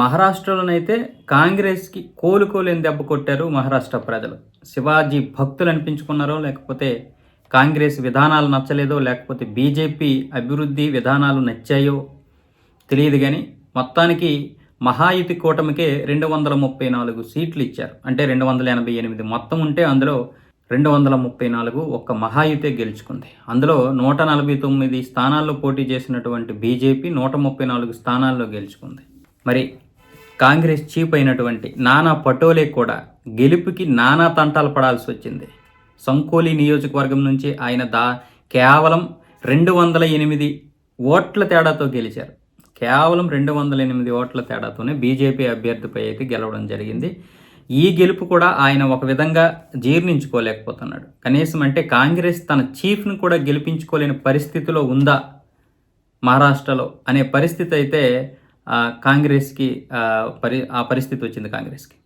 మహారాష్ట్రలోనైతే కాంగ్రెస్కి కోలుకోలేని దెబ్బ కొట్టారు మహారాష్ట్ర ప్రజలు. శివాజీ భక్తులు అనిపించుకున్నారో లేకపోతే కాంగ్రెస్ విధానాలు నచ్చలేదో లేకపోతే బీజేపీ అభివృద్ధి విధానాలు నచ్చాయో తెలియదు కానీ మొత్తానికి మహాయుతి కూటమికే రెండు వందల ముప్పై నాలుగు సీట్లు ఇచ్చారు. అంటే రెండు వందల ఎనభై ఎనిమిది మొత్తం ఉంటే అందులో రెండు వందల ముప్పై నాలుగు ఒక్క మహాయుతే గెలుచుకుంది. అందులో నూట నలభై తొమ్మిది స్థానాల్లో పోటీ చేసినటువంటి బీజేపీ నూట ముప్పై నాలుగు స్థానాల్లో గెలుచుకుంది. మరి కాంగ్రెస్ చీప్ అయినటువంటి నానా పటోలే కూడా గెలుపుకి నానా తంటాలు పడాల్సి వచ్చింది. సంకోలి నియోజకవర్గం నుంచి ఆయన దా కేవలం రెండు వందల ఎనిమిది ఓట్ల తేడాతో గెలిచారు. కేవలం రెండు వందల ఎనిమిది ఓట్ల తేడాతోనే బీజేపీ అభ్యర్థిపై అయితే గెలవడం జరిగింది. ఈ గెలుపు కూడా ఆయన ఒక విధంగా జీర్ణించుకోలేకపోతున్నాడు. కనీసం అంటే కాంగ్రెస్ తన చీఫ్ను కూడా గెలిపించుకోలేని పరిస్థితిలో ఉందా మహారాష్ట్రలో అనే పరిస్థితి అయితే కాంగ్రెస్కి పరి ఆ పరిస్థితి వచ్చింది కాంగ్రెస్కి.